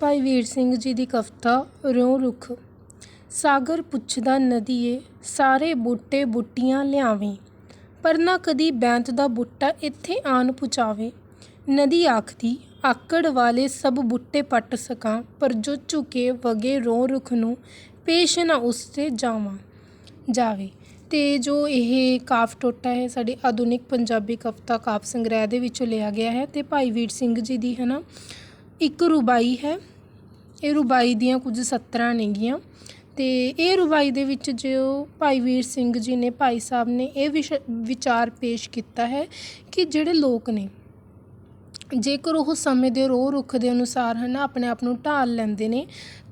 ਭਾਈ ਵੀਰ ਸਿੰਘ ਜੀ ਦੀ ਕਵਿਤਾ, ਰਿਉ ਰੁੱਖ। ਸਾਗਰ ਪੁੱਛਦਾ ਨਦੀਏ, ਸਾਰੇ ਬੂਟੇ ਬੂਟੀਆਂ ਲਿਆਵੇਂ। ਪਰ ਨਾ ਕਦੀ ਬੈਂਤ ਦਾ ਬੂਟਾ ਇੱਥੇ ਆਣ ਪੁਚਾਵੇ। ਨਦੀ ਆਖਦੀ, ਆਕੜ ਵਾਲੇ ਸਭ ਬੂਟੇ ਪੱਟ ਸਕਾਂ, ਪਰ ਜੋ ਝੁਕੇ ਵਗੇ ਰੋ ਰੁੱਖ ਨੂੰ ਪੇਸ਼ ਨਾ ਉਸ ਤੇ ਜਾਵਾਂ। ਜਾਵੇ। ਤੇ ਜੋ ਇਹ ਕਾਫ ਟੋਟਾ ਹੈ, ਸਾਡੀ ਆਧੁਨਿਕ ਪੰਜਾਬੀ ਕਵਿਤਾ ਕਾਫ ਸੰਗ੍ਰਹਿ ਦੇ ਵਿੱਚੋਂ ਲਿਆ ਗਿਆ ਹੈ। ਤੇ ਭਾਈ ਵੀਰ ਸਿੰਘ ਜੀ ਦੀ ਹੈ ਨਾ ਇੱਕ ਰੁਬਾਈ ਹੈ। ਇਹ ਰੁਬਾਈ ਦੀਆਂ ਕੁਝ ਸਤਰਾਂ ਨੇਗੀਆਂ। ਤੇ ਇਹ ਰੁਬਾਈ ਦੇ ਵਿੱਚ ਜੋ ਭਾਈ ਵੀਰ ਸਿੰਘ ਜੀ ਨੇ, ਭਾਈ ਸਾਹਿਬ ਨੇ ਇਹ ਵਿਸ਼, ਵਿਚਾਰ ਪੇਸ਼ ਕੀਤਾ ਹੈ ਕਿ ਜਿਹੜੇ ਲੋਕ ਨੇ, ਜੇਕਰ ਉਹ ਸਮੇਂ ਦੇ ਰੋਹ ਰੁੱਖ ਦੇ ਅਨੁਸਾਰ ਹੈ ਨਾ ਆਪਣੇ ਆਪ ਨੂੰ ਢਾਲ ਲੈਂਦੇ ਨੇ,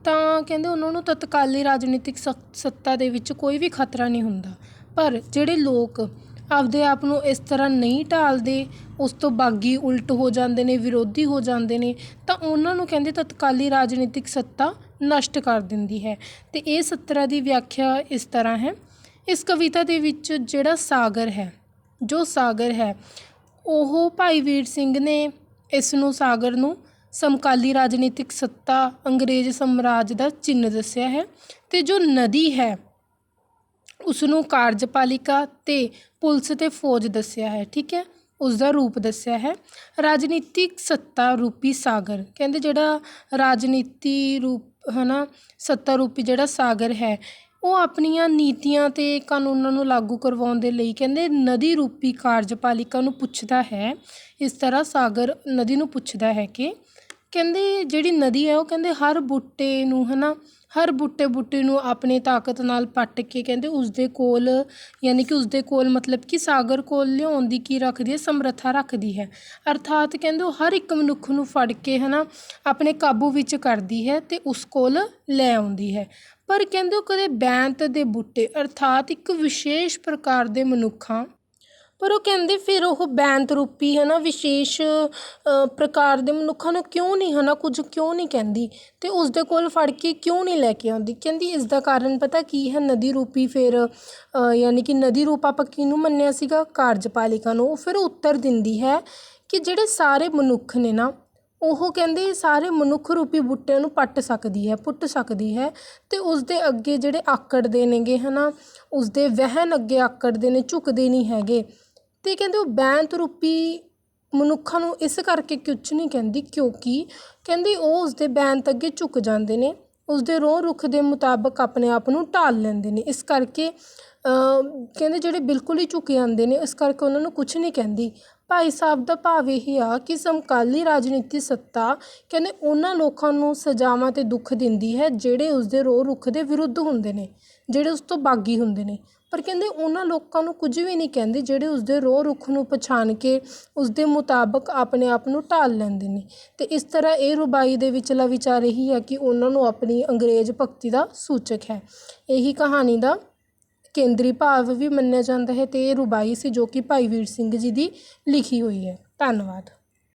ਤਾਂ ਕਹਿੰਦੇ ਉਹਨਾਂ ਨੂੰ ਤਤਕਾਲੀ ਰਾਜਨੀਤਿਕ ਸਕ- ਸੱਤਾ ਦੇ ਵਿੱਚ ਕੋਈ ਵੀ ਖਤਰਾ ਨਹੀਂ ਹੁੰਦਾ। ਪਰ ਜਿਹੜੇ ਲੋਕ ਆਪਦੇ ਆਪ ਨੂੰ ਇਸ ਤਰ੍ਹਾਂ ਨਹੀਂ ਢਾਲਦੇ, ਉਸ ਤੋਂ ਬਾਗੀ ਉਲਟ ਹੋ ਜਾਂਦੇ ਨੇ, ਵਿਰੋਧੀ ਹੋ ਜਾਂਦੇ ਨੇ, ਤਾਂ ਉਹਨਾਂ ਨੂੰ ਕਹਿੰਦੇ ਤਤਕਾਲੀ ਰਾਜਨੀਤਿਕ ਸੱਤਾ ਨਸ਼ਟ ਕਰ ਦਿੰਦੀ ਹੈ। ਅਤੇ ਇਹ ਸੱਤਰਾ ਦੀ ਵਿਆਖਿਆ ਇਸ ਤਰ੍ਹਾਂ ਹੈ। ਇਸ ਕਵਿਤਾ ਦੇ ਵਿੱਚ ਜਿਹੜਾ ਸਾਗਰ ਹੈ, ਜੋ ਸਾਗਰ ਹੈ, ਉਹ ਭਾਈ ਵੀਰ ਸਿੰਘ ਨੇ ਇਸ ਨੂੰ ਸਾਗਰ ਨੂੰ ਸਮਕਾਲੀ ਰਾਜਨੀਤਿਕ ਸੱਤਾ ਅੰਗਰੇਜ਼ ਸਾਮਰਾਜ ਦਾ ਚਿੰਨ੍ਹ ਦੱਸਿਆ ਹੈ ਅਤੇ ਜੋ ਨਦੀ ਹੈ ਉਸ ਨੂੰ ਕਾਰਜਪਾਲਿਕਾ ਅਤੇ ਪੁਲਿਸ ਅਤੇ ਫੌਜ ਦੱਸਿਆ ਹੈ, ਠੀਕ ਹੈ? ਉਸਦਾ ਰੂਪ ਦੱਸਿਆ ਹੈ। ਰਾਜਨੀਤਿਕ ਸੱਤਾ ਰੂਪੀ ਸਾਗਰ, ਕਹਿੰਦੇ ਜਿਹੜਾ ਰਾਜਨੀਤੀ ਰੂਪ ਹੈ ਨਾ ਸੱਤਾ ਰੂਪੀ ਜਿਹੜਾ ਸਾਗਰ ਹੈ, ਉਹ ਆਪਣੀਆਂ ਨੀਤੀਆਂ ਅਤੇ ਕਾਨੂੰਨਾਂ ਨੂੰ ਲਾਗੂ ਕਰਵਾਉਣ ਦੇ ਲਈ ਕਹਿੰਦੇ ਨਦੀ ਰੂਪੀ ਕਾਰਜਪਾਲਿਕਾ ਨੂੰ ਪੁੱਛਦਾ ਹੈ। ਇਸ ਤਰ੍ਹਾਂ ਸਾਗਰ ਨਦੀ ਨੂੰ ਪੁੱਛਦਾ ਹੈ ਕਿ ਕਹਿੰਦੇ ਜਿਹੜੀ ਨਦੀ ਹੈ ਉਹ ਕਹਿੰਦੇ ਹਰ ਬੂਟੇ ਨੂੰ ਹੈ ਨਾ ਹਰ ਬੂਟੇ ਬੂਟੇ ਨੂੰ ਆਪਣੇ ਤਾਕਤ ਨਾਲ ਪੱਟ ਕੇ ਕਹਿੰਦੇ ਉਸਦੇ ਕੋਲ, ਯਾਨੀ ਕਿ ਉਸਦੇ ਕੋਲ ਮਤਲਬ ਕਿ ਸਾਗਰ ਕੋਲ ਲਿਆਉਣ ਦੀ ਕੀ ਰੱਖਦੀ ਹੈ? ਸਮਰੱਥਾ ਰੱਖਦੀ ਹੈ। ਅਰਥਾਤ ਕਹਿੰਦੇ ਉਹ ਹਰ ਇੱਕ ਮਨੁੱਖ ਨੂੰ ਫੜ ਕੇ ਹੈ ਨਾ ਆਪਣੇ ਕਾਬੂ ਵਿੱਚ ਕਰਦੀ ਹੈ ਅਤੇ ਉਸ ਕੋਲ ਲੈ ਆਉਂਦੀ ਹੈ। ਪਰ ਕਹਿੰਦੇ ਉਹ ਕਦੇ ਬੈਂਤ ਦੇ ਬੂਟੇ, ਅਰਥਾਤ ਇੱਕ ਵਿਸ਼ੇਸ਼ ਪ੍ਰਕਾਰ ਦੇ ਮਨੁੱਖਾਂ ਪਰ ਉਹ ਕਹਿੰਦੇ ਫਿਰ ਉਹ ਬੈਂਤ ਰੂਪੀ ਹੈ ਨਾ ਵਿਸ਼ੇਸ਼ ਪ੍ਰਕਾਰ ਦੇ ਮਨੁੱਖਾਂ ਨੂੰ ਕਿਉਂ ਨਹੀਂ ਹੈ ਨਾ ਕੁਝ ਕਿਉਂ ਨਹੀਂ ਕਹਿੰਦੀ ਅਤੇ ਉਸਦੇ ਕੋਲ ਫੜ ਕੇ ਕਿਉਂ ਨਹੀਂ ਲੈ ਕੇ ਆਉਂਦੀ? ਕਹਿੰਦੀ ਇਸ ਦਾ ਕਾਰਨ ਪਤਾ ਕੀ ਹੈ? ਨਦੀ ਰੂਪੀ ਫਿਰ ਯਾਨੀ ਕਿ ਨਦੀ ਰੂਪ ਆਪਾਂ ਕਿਹਨੂੰ ਮੰਨਿਆ ਸੀਗਾ? ਕਾਰਜਪਾਲਿਕਾ ਨੂੰ। ਉਹ ਫਿਰ ਉੱਤਰ ਦਿੰਦੀ ਹੈ ਕਿ ਜਿਹੜੇ ਸਾਰੇ ਮਨੁੱਖ ਨੇ ਨਾ, ਉਹ ਕਹਿੰਦੇ ਸਾਰੇ ਮਨੁੱਖ ਰੂਪੀ ਬੂਟਿਆਂ ਨੂੰ ਪੱਟ ਸਕਦੀ ਹੈ, ਪੁੱਟ ਸਕਦੀ ਹੈ ਤੇ ਉਸ ਦੇ ਅੱਗੇ ਜਿਹੜੇ ਆਕੜਦੇ ਨੇਗੇ ਹਨਾ ਉਸ ਦੇ ਵਹਿਣ ਅੱਗੇ ਆਕੜਦੇ ਨੇ, ਝੁਕਦੇ ਨਹੀਂ ਹੈਗੇ। ਅਤੇ ਕਹਿੰਦੇ ਉਹ ਬੈਂਤ ਰੂਪੀ ਮਨੁੱਖਾਂ ਨੂੰ ਇਸ ਕਰਕੇ ਕੁਝ ਨਹੀਂ ਕਹਿੰਦੀ ਕਿਉਂਕਿ ਕਹਿੰਦੀ ਉਹ ਉਸਦੇ ਬੈਂਤ ਅੱਗੇ ਝੁਕ ਜਾਂਦੇ ਨੇ, ਉਸਦੇ ਰੋਹ ਰੁੱਖ ਦੇ ਮੁਤਾਬਕ ਆਪਣੇ ਆਪ ਨੂੰ ਢਾਲ ਲੈਂਦੇ ਨੇ। ਇਸ ਕਰਕੇ ਕਹਿੰਦੇ ਜਿਹੜੇ ਬਿਲਕੁਲ ਹੀ ਝੁਕ ਜਾਂਦੇ ਨੇ, ਇਸ ਕਰਕੇ ਉਹਨਾਂ ਨੂੰ ਕੁਝ ਨਹੀਂ ਕਹਿੰਦੀ। ਭਾਈ ਸਾਹਿਬ ਦਾ ਭਾਵ ਇਹ ਆ ਕਿ ਸਮਕਾਲੀ ਰਾਜਨੀਤੀ ਸੱਤਾ ਕਹਿੰਦੇ ਉਹਨਾਂ ਲੋਕਾਂ ਨੂੰ ਸਜ਼ਾਵਾਂ ਅਤੇ ਦੁੱਖ ਦਿੰਦੀ ਹੈ ਜਿਹੜੇ ਉਸਦੇ ਰੋਹ ਰੁੱਖ ਦੇ ਵਿਰੁੱਧ ਹੁੰਦੇ ਨੇ। ਜਿਹੜੇ ਉਸ ਤੋਂ ਬਾਗੀ ਹੁੰਦੇ ਨੇ। ਪਰ ਕਹਿੰਦੇ ਉਹਨਾਂ ਲੋਕਾਂ ਨੂੰ ਕੁਝ ਵੀ ਨਹੀਂ ਕਹਿੰਦੇ, ਜਿਹੜੇ ਉਸਦੇ ਰੋਹ ਰੁੱਖ ਨੂੰ ਪਛਾਣ ਕੇ ਉਸਦੇ ਮੁਤਾਬਕ ਆਪਣੇ ਆਪ ਨੂੰ ਢਾਲ ਲੈਂਦੇ ਨੇ। ਅਤੇ ਇਸ ਤਰ੍ਹਾਂ ਇਹ ਰੁਬਾਈ ਦੇ ਵਿਚਲਾ ਵਿਚਾਰ ਇਹੀ ਹੈ ਕਿ ਉਹਨਾਂ ਨੂੰ ਆਪਣੀ ਅੰਗਰੇਜ਼ ਭਗਤੀ ਦਾ ਸੂਚਕ ਹੈ। ਇਹੀ ਕਹਾਣੀ ਦਾ ਕੇਂਦਰੀ ਭਾਵ ਵੀ ਮੰਨਿਆ ਜਾਂਦਾ ਹੈ ਅਤੇ ਇਹ ਰੁਬਾਈ ਸੀ ਜੋ ਕਿ ਭਾਈ ਵੀਰ ਸਿੰਘ ਜੀ ਦੀ ਲਿਖੀ ਹੋਈ ਹੈ। ਧੰਨਵਾਦ।